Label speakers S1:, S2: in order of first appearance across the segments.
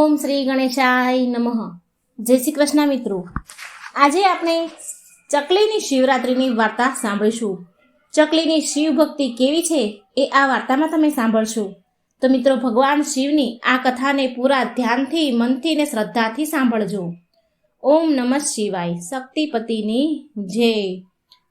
S1: ઓમ શ્રી ગણેશાય નમઃ. જય શ્રી કૃષ્ણ મિત્રો. આજે આપણે ચકલીની શિવરાત્રિની વાર્તા સાંભળીશું. ચકલીની શિવ ભક્તિ કેવી છે એ આ વાર્તામાં તમે સાંભળશો. તો મિત્રો, ભગવાન શિવની આ કથાને પૂરા ધ્યાનથી, મનથી ને શ્રદ્ધાથી સાંભળજો. ઓમ નમઃ શિવાય. શક્તિપતિની જય.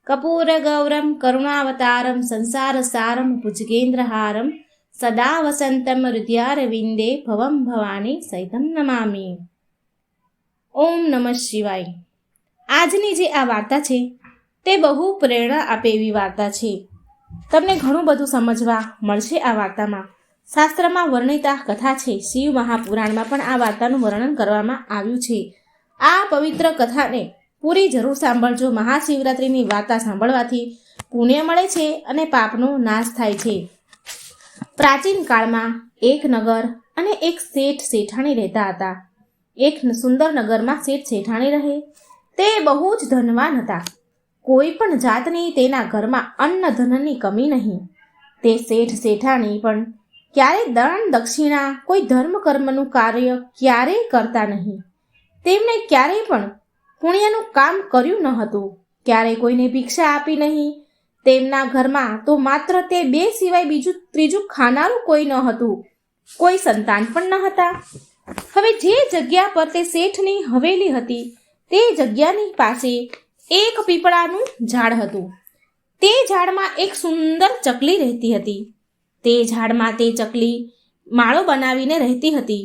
S1: કપૂર ગૌરમ, કરુણાવતારમ સંસાર સારમ ભુજગેન્દ્રહારમ સદા વસંતમ હૃદયારવિંદે ભવમ ભવાની સૈતમ નમામી ઓમ નમઃ શિવાય આજની જે આ વાર્તા છે, તે બહુ પ્રેરણા આપે એવી વાર્તા છે. તમને ઘણું બધું સમજવા મળશે આ વાર્તામાં. શાસ્ત્રમાં વર્ણિતા કથા છે. શિવ મહાપુરાણમાં પણ આ વાર્તાનું વર્ણન કરવામાં આવ્યું છે. આ પવિત્ર કથાને પૂરી જરૂર સાંભળજો. મહાશિવરાત્રિની વાર્તા સાંભળવાથી પુણ્ય મળે છે અને પાપનો નાશ થાય છે. પ્રાચીન કાળમાં એક નગર અને એક શેઠ શેઠાણી રહેતા હતા. એક સુંદર નગરમાં શેઠ શેઠાણી રહે. તે બહુ જ ધનવાન હતા. કોઈ પણ જાતની તેના ઘરમાં અન્ન ધનની કમી નહીં. તે શેઠ શેઠાણી પણ ક્યારેય દાન દક્ષિણા કોઈ ધર્મ કર્મનું કાર્ય ક્યારેય કરતા નહીં. તેમણે ક્યારેય પણ પુણ્યનું કામ કર્યું ન હતું. ક્યારેય કોઈને ભિક્ષા આપી નહીં. તેમના ઘરમાં તો માત્ર તે બે સિવાય બીજું ત્રીજું ખાનારું કોઈ ન હતું. કોઈ સંતાન પણ ન હતા. હવે જે જગ્યા પર તે શેઠની હવેલી હતી, તે જગ્યાની પાસે એક પીપળાનું ઝાડ હતું. તે ઝાડમાં એક સુંદર ચકલી રહેતી હતી. તે ઝાડમાં તે ચકલી માળો બનાવીને રહેતી હતી.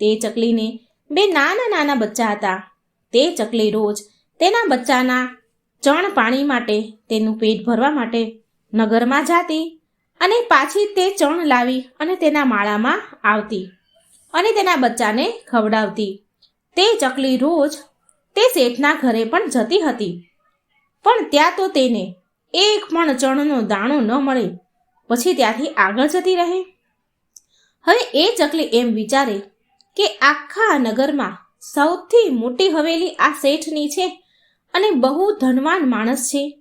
S1: તે ચકલીને બે નાના નાના બચ્ચા હતા. તે ચકલી રોજ તેના બચ્ચાના ચણ પાણી માટે, તેનું પેટ ભરવા માટે નગરમાં જાતી અને પાછી તે ચણ લાવી અને તેના માળામાં આવતી અને તેના બચ્ચાને ખવડાવતી. તે ચકલી રોજ તે શેઠના ઘરે પણ જતી હતી. પણ ત્યાં તો તેને એક પણ ચણનો દાણો ન મળે. પછી ત્યાંથી આગળ જતી રહે. હવે એ ચકલી એમ વિચારે કે આખા નગરમાં સૌથી મોટી હવેલી આ શેઠની છે. અને બહુ ધનવાન માણસ છે.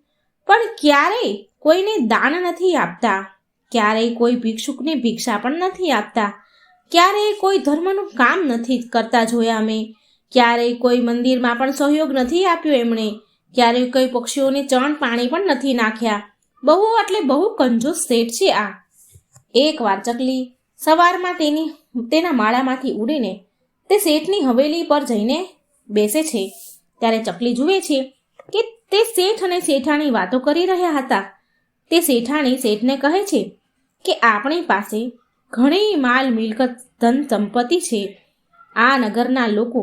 S1: પણ ક્યારેય કોઈને દાન નથી આપતા. ક્યારેય કોઈ ભિક્ષુકને ભિક્ષા પણ નથી આપતા. ક્યારેય કોઈ ધર્મનું કામ નથી કરતા જોયા અમે. ક્યારેય કોઈ મંદિરમાં પણ સહયોગ નથી આપ્યો એમણે. ક્યારેય કોઈ પક્ષીઓને ચણ પાણી પણ નથી નાખ્યા. બહુ એટલે બહુ કંજૂસ શેઠ છે આ. એકવાર ચકલી સવારમાં તેની, તેના માળામાંથી ઉડીને તે શેઠની હવેલી પર જઈને બેસે છે. ત્યારે ચકલી જુએ છે કે તે શેઠ અને શેઠાણી વાતો કરી રહ્યા હતા. તે શેઠાણી શેઠને કહે છે કે આપણી પાસે ઘણી માલ મિલકત ધન સંપત્તિ છે. આ નગરના લોકો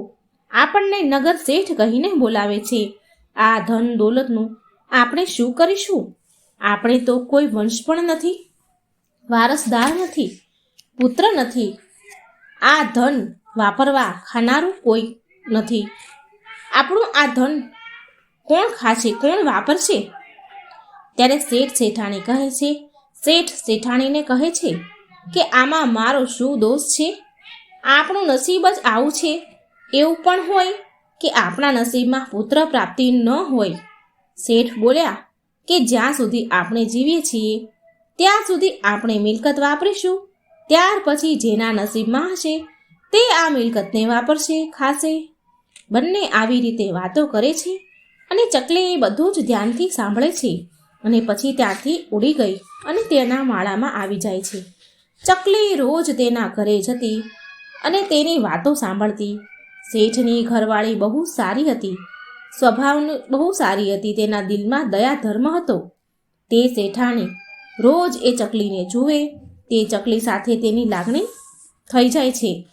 S1: આપણને નગર શેઠ કહીને બોલાવે છે. આ ધન દોલતનું આપણે શું કરીશું? આપણે તો કોઈ વંશ પણ નથી, વારસદાર નથી, પુત્ર નથી. આ ધન વાપરવા ખાનારું કોઈ નથી. આપણું આ ધન કોણ ખાશે, કોણ વાપરશે? ત્યારે શેઠ શેઠાણી કહે છે, શેઠ શેઠાણીને કહે છે કે આમાં મારો શું દોષ છે? આપણું નસીબ જ આવું છે. એવું પણ હોય કે આપણા નસીબમાં પુત્ર પ્રાપ્તિ ન હોય. શેઠ બોલ્યા કે જ્યાં સુધી આપણે જીવીએ છીએ, ત્યાં સુધી આપણે મિલકત વાપરીશું. ત્યાર પછી જેના નસીબમાં હશે, તે આ મિલકતને વાપરશે, ખાશે. બંને આવી રીતે વાતો કરે છે અને ચકલી બધું જ ધ્યાનથી સાંભળે છે અને પછી ત્યાંથી ઉડી ગઈ અને તેના માળામાં આવી જાય છે. ચકલી રોજ તેના ઘરે જતી અને તેની વાતો સાંભળતી. શેઠની ઘરવાળી બહુ સારી હતી. સ્વભાવની બહુ સારી હતી, તેના દિલમાં દયા ધર્મ હતો. તે શેઠાણી રોજ એ ચકલીને જુએ, તે ચકલી સાથે તેની લાગણી થઈ જાય છે.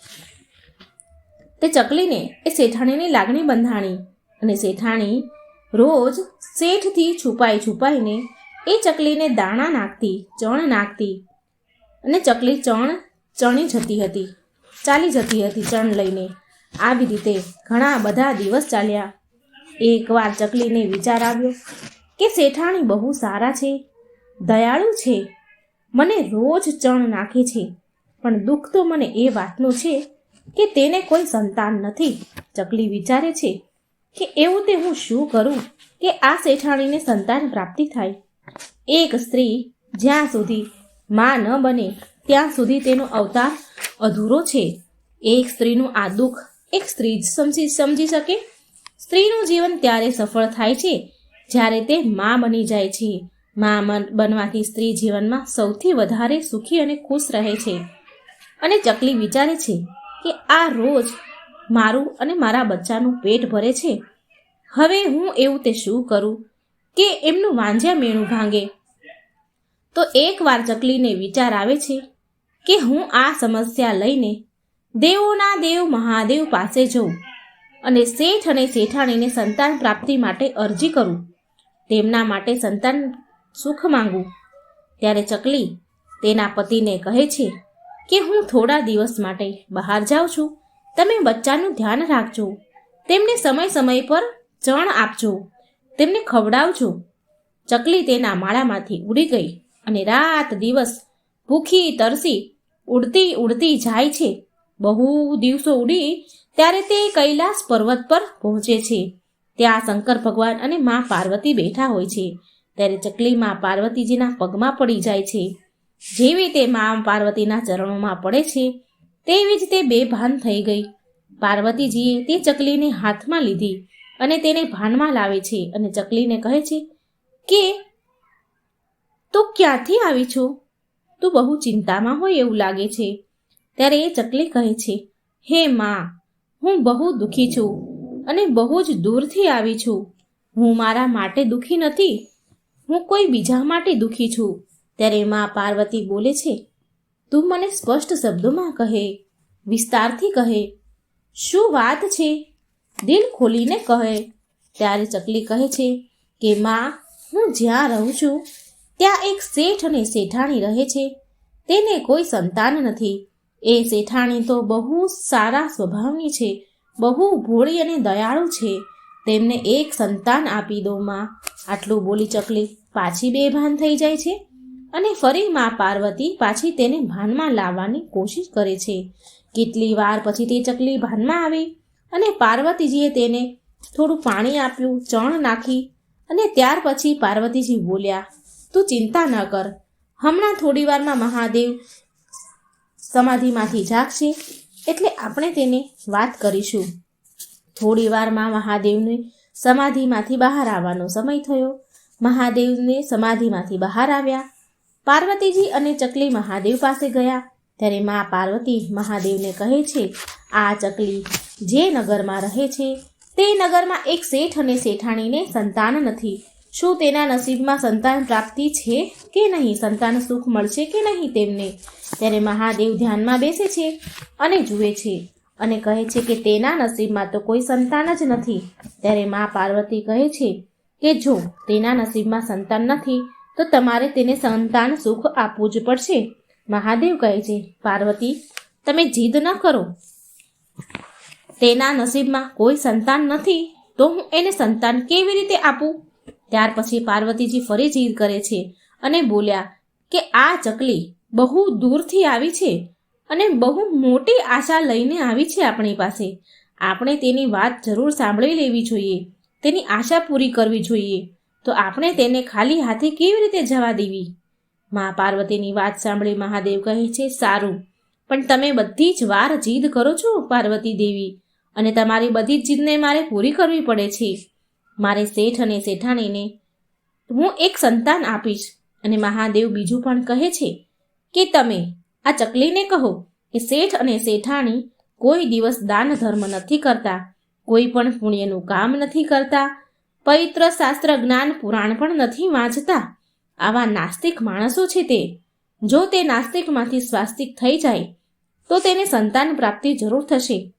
S1: તે ચકલીને, એ શેઠાણીની લાગણી બંધાણી અને શેઠાણી રોજ શેઠથી છુપાઈ છુપાઈને એ ચકલીને દાણા નાખતી, ચણ નાખતી અને ચકલી ચણ ચણી જતી હતી, ચાલી જતી હતી ચણ લઈને. આવી રીતે ઘણા બધા દિવસ ચાલ્યા. એકવાર ચકલીને વિચાર આવ્યો કે શેઠાણી બહુ સારા છે, દયાળુ છે, મને રોજ ચણ નાખે છે, પણ દુઃખ તો મને એ વાતનું છે કે તેને કોઈ સંતાન નથી. ચકલી વિચારે છે કે એવું તે હું શું કરું કે આ શેઠાણીને સંતાન પ્રાપ્તિ થાય. એક સ્ત્રી જ્યાં સુધી માં ન બને, ત્યાં સુધી તેનો અવતાર અધૂરો છે. એક સ્ત્રીનું આ દુઃખ એક સ્ત્રી જ સમજી સમજી શકે. સ્ત્રીનું જીવન ત્યારે સફળ થાય છે જ્યારે તે મા બની જાય છે. માં બનવાથી સ્ત્રી જીવનમાં સૌથી વધારે સુખી અને ખુશ રહે છે. અને ચકલી વિચારે છે કે આ રોજ મારું અને મારા બચ્ચાનું પેટ ભરે છે? હવે હું એવું તે શું કરું કે એમનું વાંજ્યા મેણું ભાંગે? તો એકવાર ચકલીને વિચાર આવે છે કે હું આ સમસ્યા લઈને દેવોના દેવ મહાદેવ પાસે જઉં અને શેઠ અને શેઠાણીને સંતાન પ્રાપ્તિ માટે અરજી કરું. તેમના માટે સંતાન સુખ માંગું. ત્યારે ચકલી તેના પતિને કહે છે કે હું થોડા દિવસ માટે બહાર જાઉં છું? તમે બચ્ચાનું ધ્યાન રાખજો. તેમને સમય સમય પર ચણ આપજો. તેમને ખવડાવજો. ચકલી તેના માળામાંથી ઉડી ગઈ અને રાત દિવસ ભૂખી તરસી ઉડતી ઉડતી જાય છે. બહુ દિવસો ઉડી ત્યારે તે કૈલાસ પર્વત પર પહોંચે છે. ત્યાં શંકર ભગવાન અને મા પાર્વતી બેઠા હોય છે. ત્યારે ચકલી મા પાર્વતીજીના પગમાં પડી જાય છે. જેવી તે મા પાર્વતીના ચરણોમાં પડે છે, તેવી જ તે બેભાન થઈ ગઈ. પાર્વતીજીએ તે ચકલીને હાથમાં લીધી અને તેને ભાનમાં લાવે છે અને ચકલીને કહે છે કે, તું ક્યાંથી આવી છો? તું બહુ ચિંતામાં હોય એવું લાગે છે. ત્યારે એ ચકલી કહે છે, હે માં, હું બહુ દુઃખી છું અને બહુ જ દૂરથી આવી છું. હું મારા માટે દુઃખી નથી. હું કોઈ બીજા માટે દુઃખી છું. ત્યારે માં પાર્વતી બોલે છે, તું મને સ્પષ્ટ શબ્દોમાં કહે, વિસ્તારથી કહે, શું વાત છે? દિલ ખોલીને કહે. ત્યારે ચકલી કહે છે કે, માં, હું જ્યાં રહું છું, ત્યાં એક શેઠ અને શેઠાણી રહે છે. તેને કોઈ સંતાન નથી. એ શેઠાણી તો બહુ સારા સ્વભાવની છે, બહુ ભોળી અને દયાળુ છે. તેમને એક સંતાન આપી દો, માં. આટલું બોલી ચકલી પાછી બેભાન થઈ જાય છે. અને ફરી માં પાર્વતી પાછી તેને ભાનમાં લાવવાની કોશિશ કરે છે. કેટલી વાર પછી તે ચકલી ભાનમાં આવી અને પાર્વતીજીએ તેને થોડું પાણી આપ્યું, ચણ નાખી અને ત્યાર પછી પાર્વતીજી બોલ્યા, તું ચિંતા ન કર. હમણાં થોડી વારમાં મહાદેવ સમાધિમાંથી જાગશે એટલે આપણે તેને વાત કરીશું. થોડી વારમાં મહાદેવને સમાધિમાંથી બહાર આવવાનો સમય થયો. મહાદેવને સમાધિમાંથી બહાર આવ્યા. પાર્વતીજી અને ચકલી મહાદેવ પાસે ગયા. ત્યારે મા પાર્વતી મહાદેવને કહે છે, આ ચકલી જે નગરમાં રહે છે, તે નગરમાં એક શેઠ અને શેઠાણીને સંતાન નથી. શું તેના નસીબમાં સંતાન પ્રાપ્તિ છે કે નહીં? સંતાન સુખ મળશે કે નહીં તેમને? ત્યારે મહાદેવ ધ્યાનમાં બેસે છે અને જુએ છે અને કહે છે કે તેના નસીબમાં તો કોઈ સંતાન જ નથી. ત્યારે મા પાર્વતી કહે છે કે જો તેના નસીબમાં સંતાન નથી તો તમારે તેને સંતાન સુખ આપવું જ પડશે. મહાદેવ કહે છે, પાર્વતી, તમે જીદ ન કરો. તેના નસીબમાં કોઈ સંતાન નથી, તો હું એને સંતાન કેવી રીતે આપું? ત્યાર પછી પાર્વતીજી ફરી જીદ કરે છે અને બોલ્યા કે, આ ચકલી બહુ દૂરથી આવી છે અને બહુ મોટી આશા લઈને આવી છે આપણી પાસે. આપણે તેની વાત જરૂર સાંભળી લેવી જોઈએ. તેની આશા પૂરી કરવી જોઈએ. તો આપણે તેને ખાલી હાથે કેવી રીતે જવા દેવી? મા પાર્વતીની વાત સાંભળી મહાદેવ કહે છે, સારું, પણ તમે બધી જ વાર જીદ કરો છો, પાર્વતી દેવી, અને તમારી બધી જ જીદને મારે પૂરી કરવી પડે છે. મારે શેઠ અને શેઠાણીને હું એક સંતાન આપીશ. અને મહાદેવ બીજું પણ કહે છે કે, તમે આ ચકલીને કહો કે શેઠ અને શેઠાણી કોઈ દિવસ દાન ધર્મ નથી કરતા, કોઈ પણ પુણ્યનું કામ નથી કરતા પવિત્ર શાસ્ત્ર જ્ઞાન પુરાણ પણ નથી વાંચતા. આવા નાસ્તિક માણસો છે તે. જો તે નાસ્તિકમાંથી સ્વાસ્તિક થઈ જાય, તો તેને સંતાન પ્રાપ્તિ જરૂર થશે.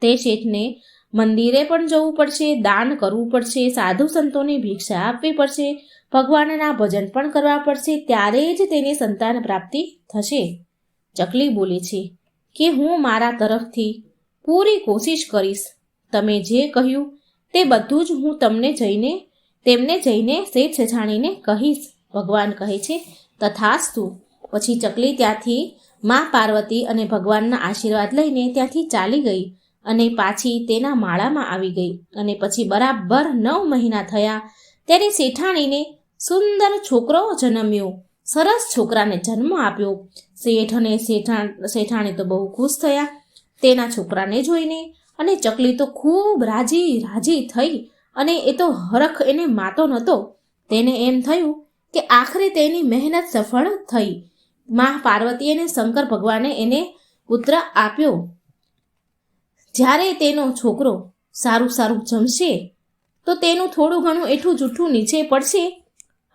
S1: તે શેઠને મંદિરે પણ જવું પડશે, દાન કરવું પડશે, સાધુ સંતોને ભિક્ષા આપવી પડશે, ભગવાનના ભજન પણ કરવા પડશે, ત્યારે જ તેને સંતાન પ્રાપ્તિ થશે. ચકલી બોલે છે, કે હું મારા તરફથી પૂરી કોશિશ કરીશ. તમે જે કહ્યું તે બધું જ હું તમને જઈને, તેમને જઈને શેઠ જાણીને કહીશ. ભગવાન કહે છે, તથાસ્તુ. પછી ચકલી ત્યાંથી મા પાર્વતી અને ભગવાનના આશીર્વાદ લઈને ત્યાંથી ચાલી ગઈ અને પાછી તેના માળામાં આવી ગઈ અને પછી બરાબર નવ મહિના થયા ત્યારે શેઠાણીને સુંદર છોકરો જન્મ્યો. સરસ છોકરાને જન્મ આપ્યો. શેઠ અને શેઠાણ શેઠાણી તો બહુ ખુશ થયા. તેના છોકરાને જોઈને અને ચકલી તો ખૂબ રાજી રાજી થઈ અને એ તો હરખ એને માતો નહોતો. તેને એમ થયું કે આખરે તેની મહેનત સફળ થઈ. મા પાર્વતી અને શંકર ભગવાને એને પુત્ર આપ્યો. જ્યારે તેનો છોકરો સારું સારું જમશે, તો તેનું થોડું ઘણું એઠું, જૂઠું નીચે પડશે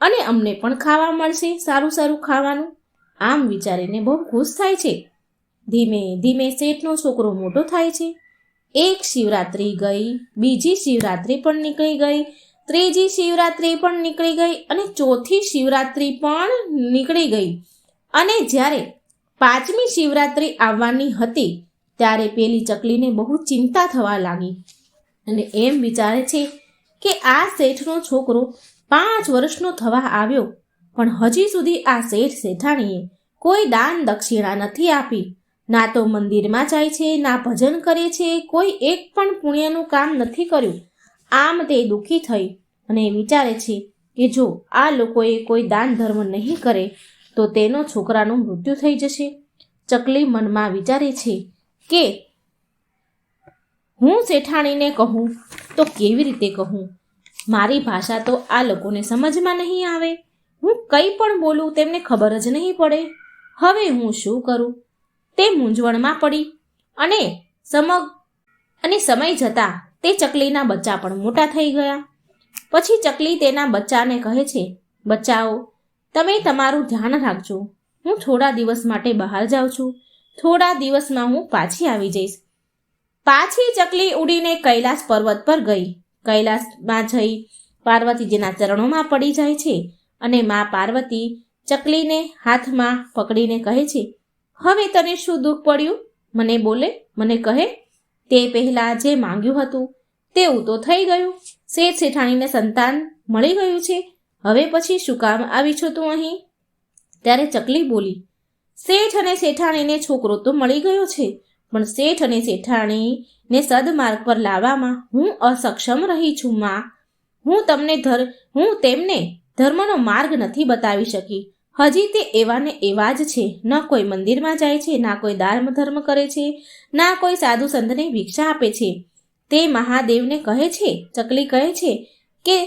S1: અને અમને પણ ખાવા મળશે સારું સારું ખાવાનું. આમ વિચારીને બહુ ખુશ થાય છે. ધીમે ધીમે શેઠનો છોકરો મોટો થાય છે. એક શિવરાત્રિ ગઈ, બીજી શિવરાત્રિ પણ નીકળી ગઈ, ત્રીજી શિવરાત્રિ પણ નીકળી ગઈ અને ચોથી શિવરાત્રિ પણ નીકળી ગઈ. અને જ્યારે પાંચમી શિવરાત્રિ આવવાની હતી, ત્યારે પેલી ચકલીને બહુ ચિંતા થવા લાગી. અને એમ વિચારે છે કે આ શેઠનો છોકરો પાંચ વર્ષનો થવા આવ્યો, પણ હજી સુધી આ શેઠ શેઠાણીએ કોઈ દાન દક્ષિણા નથી આપી. ના તો મંદિરમાં જાય છે, ના ભજન કરે છે, કોઈ એક પણ પુણ્યનું કામ નથી કર્યું. આમ તે દુઃખી થઈ અને વિચારે છે કે જો આ લોકોએ કોઈ દાન ધર્મ નહીં કરે, તો તેનો છોકરાનું મૃત્યુ થઈ જશે. ચકલી મનમાં વિચારે છે કે હું શેઠાણીને કહું તો કેવી રીતે કહું? મારી ભાષા તો આ લોકોને સમજમાં નહીં આવે. હું કંઈ પણ બોલું તેમને ખબર જ નહીં પડે. હવે હું શું કરું? તે મૂંઝવણમાં પડી અને સમગ અને સમય જતાં તે ચકલીના બચ્ચા પણ મોટા થઈ ગયા. પછી ચકલી તેના બચ્ચાને કહે છે, બચ્ચાઓ, તમે તમારું ધ્યાન રાખજો. હું થોડા દિવસ માટે બહાર જાઉં છું. થોડા દિવસમાં હું પાછી આવી જઈશ. પાછી ચકલી ઉડીને કૈલાસ પર્વત પર ગઈ. કૈલાસમાં જઈ પાર્વતીજીના ચરણોમાં પડી જાય છે અને મા પાર્વતી ચકલીને હાથમાં પકડીને કહે છે હવે તને શું દુઃખ પડ્યું? મને બોલે, મને કહે, તે પહેલાં જે માંગ્યું હતું, તેવું તો થઈ ગયું. શેઠ શેઠાણીને સંતાન મળી ગયું છે. હવે પછી શું કામ આવી છો તું અહીં? ત્યારે ચકલી બોલી, શેઠ અને શેઠાણીને છોકરો તો મળી ગયો છે, પણ શેઠ અને શેઠાણીને સદમાર્ગ પર લાવવામાં હું અસક્ષમ રહી છું, માં. હું તમને ધર, હું તેમને ધર્મનો માર્ગ નથી બતાવી શકી. હજી તે એવા ને એવા જ છે. ન કોઈ મંદિરમાં જાય છે, ના કોઈ દાર્મ ધર્મ કરે છે, ના કોઈ સાધુ સંતને ભિક્ષા આપે છે. તે મહાદેવને કહે છે, ચકલી કહે છે કે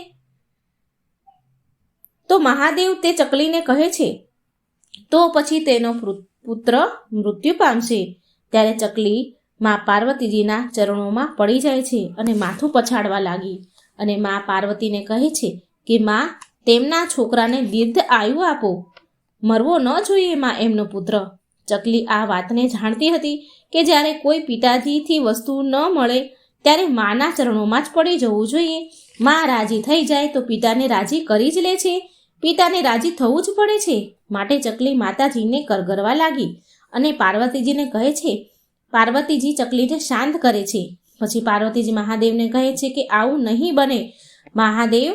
S1: તો મહાદેવ તે ચકલીને કહે છે, તો પછી તેનો પુત્ર મૃત્યુ પામશે. ત્યારે ચકલી મા પાર્વતીજીના ચરણોમાં પડી જાય છે અને માથું પછાડવા લાગી. અને મા પાર્વતીને કહે છે કે, મા, તેમના છોકરાને દીર્ઘ આયુ આપો. મરવો ન જોઈએ માં એમનો પુત્ર. ચકલી આ વાતને જાણતી હતી કે જ્યારે કોઈ પિતાજીથી વસ્તુ ન મળે, ત્યારે માના ચરણોમાં જ પડી જવું જોઈએ. માં રાજી થઈ જાય તો પિતાને રાજી કરી જ લે છે. પિતાને રાજી થવું જ પડે છે. માટે ચકલી માતાજીને કરગરવા લાગી અને પાર્વતીજીને કહે છે, પાર્વતીજી, ચકલીને શાંત કરે છે. પછી પાર્વતીજી મહાદેવને કહે છે કે, આવું નહીં બને. મહાદેવ,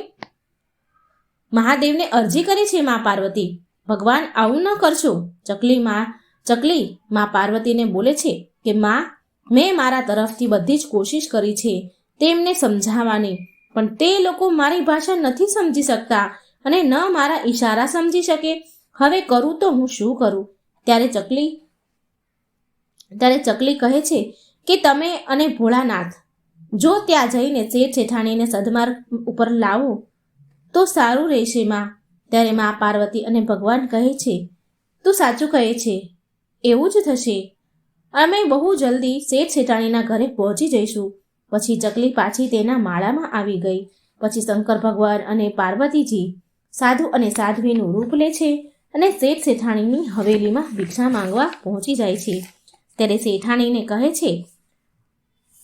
S1: મહાદેવને અરજી કરે છે મા પાર્વતી. ભગવાન આવું ન કરશો. ચકલી માં, ચકલી મા પાર્વતીને બોલે છે કે, માં, મેં મારા તરફથી બધી જ કોશિશ કરી છે, તેમને સમજાવવાની. પણ તે લોકો મારી ભાષા નથી સમજી શકતા અને ન મારા ઈશારા સમજી શકે. હવે કરું તો હું શું કરું? ત્યારે ચકલી ત્યારે ચકલી કહે છે કે, તમે અને ભોળાનાથ, જો ત્યાં જઈને શેઠ શેઠાણીને સદમાર્ગ ઉપર લાવો, તો સારું રહેશે, માં. ત્યારે મા પાર્વતી અને ભગવાન કહે છે, તું સાચું કહે છે. એવું જ થશે. અમે બહુ જલ્દી શેઠ શેઠાણીના ઘરે પહોંચી જઈશું. પછી ચકલી પાછી તેના માળામાં આવી ગઈ. પછી શંકર ભગવાન અને પાર્વતીજી સાધુ અને સાધ્વીનું રૂપ લે છે અને શેઠ શેઠાણીની હવેલીમાં ભિક્ષા માંગવા પહોંચી જાય છે. ત્યારે શેઠાણીને કહે છે,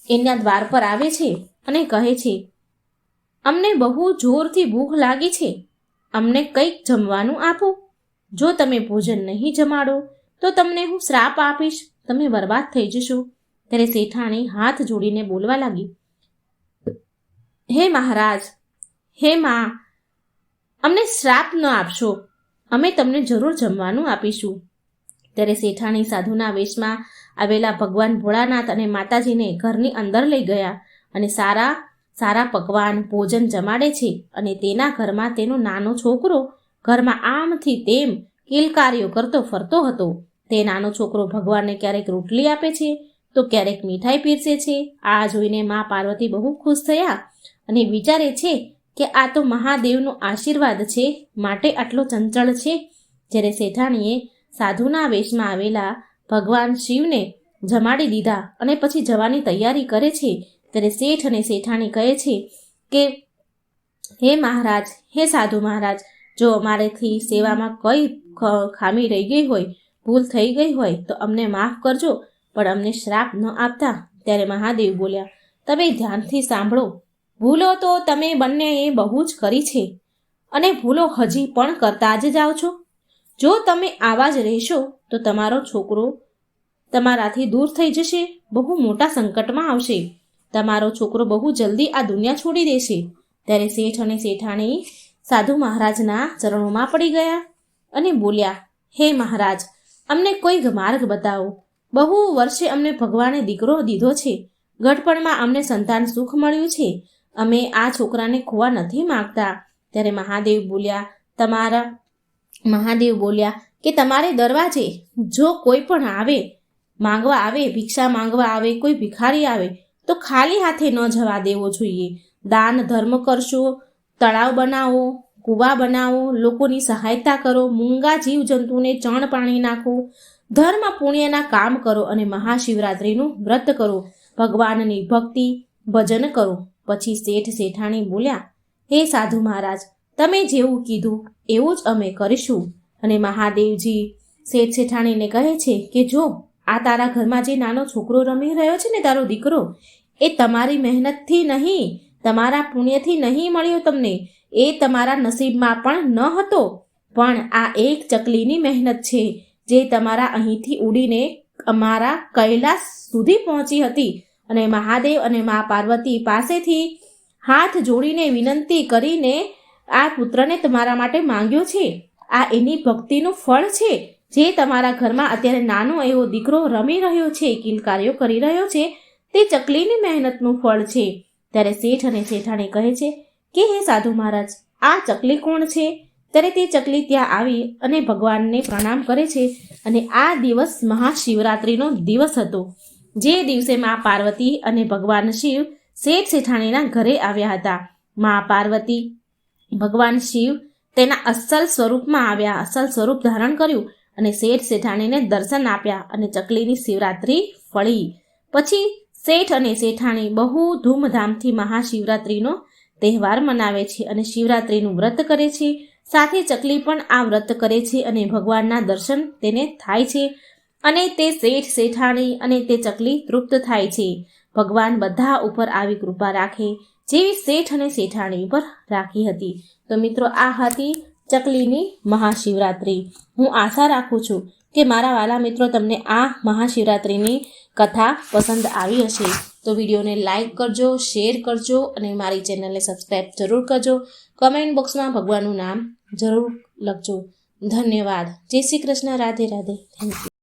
S1: એના દ્વાર પર આવે છે અને કહે છે, અમને બહુ જોરથી ભૂખ લાગી છે. અમને કંઈક જમવાનું આપો. જો તમે ભોજન નહીં જમાડો, તો તમને હું શ્રાપ આપીશ. તમે બરબાદ થઈ જશો. ત્યારે શેઠાણી હાથ જોડીને બોલવા લાગી. હે મહારાજ, હે માં, અમને શ્રાપ ન આપશો. અમે તમને જરૂર જમવાનું આપીશું. ત્યારે શેઠાણી સાધુના વેશમાં આવેલા ભગવાન ભોળાનાથ અને માતાજીને ઘરની અંદર લઈ ગયા અને સારા સારા પકવાન ભોજન જમાડે છે અને તેના ઘરમાં તેનો નાનો છોકરો ઘરમાં આમથી તેમ કિલકારીઓ કરતો ફરતો હતો. તે નાનો છોકરો ભગવાનને ક્યારેક રોટલી આપે છે, તો ક્યારેક મીઠાઈ પીરસે છે. આ જોઈને મા પાર્વતી બહુ ખુશ થયા અને વિચારે છે કે આ તો મહાદેવનો આશીર્વાદ છે, માટે આટલો ચંચળ છે. જ્યારે શેઠાણીએ સાધુના વેશમાં આવેલા ભગવાન શિવને જમાડી દીધા અને પછી જવાની તૈયારી કરે છે ત્યારે શેઠ અને શેઠાણી કહે છે કે, હે મહારાજ, હે સાધુ મહારાજ, જો અમારેથી સેવામાં કઈ ખામી રહી ગઈ હોય, ભૂલ થઈ ગઈ હોય, તો અમને માફ કરજો. પણ અમને શ્રાપ ન આપતા ત્યારે મહાદેવ બોલ્યા, તમે ધ્યાનથી સાંભળો. ભૂલો તો તમે બંનેએ બહુ જ કરી છે. અને ભૂલો હજી પણ કરતા જ જાઓ છો. જો તમે આવા જ રહેશો, તો તમારો છોકરો તમારાથી દૂર થઈ જશે, બહુ મોટા સંકટમાં આવશે. તમારો છોકરો બહુ જલ્દી આ દુનિયા છોડી દેશે. ત્યારે શેઠ અને શેઠાણી સાધુ મહારાજના ચરણોમાં પડી ગયા અને બોલ્યા, હે મહારાજ, અમને કોઈ માર્ગ બતાવો. બહુ વર્ષે અમને ભગવાને દીકરો દીધો છે. ગઢપણમાં અમને સંતાન સુખ મળ્યું છે. અમે આ છોકરાને ખોવા નથી માંગતા. ત્યારે મહાદેવ બોલ્યા, તમારા મહાદેવ બોલ્યા કે તમારે દરવાજે જો કોઈ પણ આવે, માંગવા આવે, ભિક્ષા માંગવા આવે, કોઈ ભિખારી આવે તો ખાલી હાથે ન જવા દેવો જોઈએ. દાન ધર્મ કરશો, તળાવ બનાવો, કૂવા બનાવો, લોકોની સહાયતા કરો, મૂંગા જીવજંતુને ચણ પાણી નાખો, ધર્મ પુણ્યના કામ કરો અને મહાશિવરાત્રિનું વ્રત કરો. ભગવાનની ભક્તિ, ભજન કરો. પછી શેઠ શેઠાણી બોલ્યા, હે સાધુ મહારાજ, તમે જેવું કીધું એવું જ અમે કરીશું. અને મહાદેવજી શેઠ શેઠાણીને કહે છે કે જો આ તારા ઘરમાં જે નાનો છોકરો રમી રહ્યો છે ને તારો દીકરો, એ તમારી મહેનતથી નહીં, તમારા પુણ્યથી નહીં મળ્યો તમને. એ તમારા નસીબમાં પણ ન હતો, પણ આ એક ચકલીની મહેનત છે, જે તમારા અહીંથી ઉડીને અમારા કૈલાસ સુધી પહોંચી હતી. અને મહાદેવ અને મા પાર્વતી પાસેથી હાથ જોડીને વિનંતી કરીને આ પુત્રને તમારા માટે માંગ્યો છે. આ એની ભક્તિનું ફળ છે. જે તમારા ઘરમાં અત્યારે નાનો એવો દીકરો રમી રહ્યો છે કિલકાર્યો કરી રહ્યો છે, તે ચકલીની મહેનતનું ફળ છે. ત્યારે શેઠ અને શેઠાણી કહે છે કે, હે સાધુ મહારાજ, આ ચકલી કોણ છે? ત્યારે તે ચકલી ત્યાં આવી અને ભગવાનને પ્રણામ કરે છે અને આ દિવસ મહાશિવરાત્રિનો દિવસ હતો. જે દિવસે મા પાર્વતી અને ભગવાન શિવ શેઠ શેઠાણીના ઘરે આવ્યા હતા. મા પાર્વતી, ભગવાન શિવ તેના અસલ સ્વરૂપમાં આવ્યા, અસલ સ્વરૂપ ધારણ કર્યું અને શેઠ શેઠાણીને દર્શન આપ્યા અને ચકલીની શિવરાત્રિ ફળી. પછી શેઠ અને શેઠાણી બહુ ધૂમધામથી મહાશિવરાત્રિનો તહેવાર મનાવે છે અને શિવરાત્રિનું વ્રત કરે છે. સાથે ચકલી પણ આ વ્રત કરે છે અને ભગવાનના દર્શન તેને થાય છે. અને તે શેઠ શેઠાણી અને તે ચકલી તૃપ્ત થાય છે. ભગવાન બધા ઉપર આવી કૃપા રાખે, જેવી શેઠ અને શેઠાણી ઉપર રાખી હતી. તો મિત્રો, આ હતી ચકલીની મહાશિવરાત્રિ. હું આશા રાખું છું કે મારા વાલા મિત્રો તમને આ મહાશિવરાત્રિની કથા પસંદ આવી હશે. તો વિડીયોને લાઈક કરજો, શેર કરજો અને મારી ચેનલને સબસ્ક્રાઈબ જરૂર કરજો. કમેન્ટ બોક્સમાં ભગવાનનું નામ જરૂર લખજો. ધન્યવાદ. જય શ્રી કૃષ્ણ. રાધે રાધે. Thank you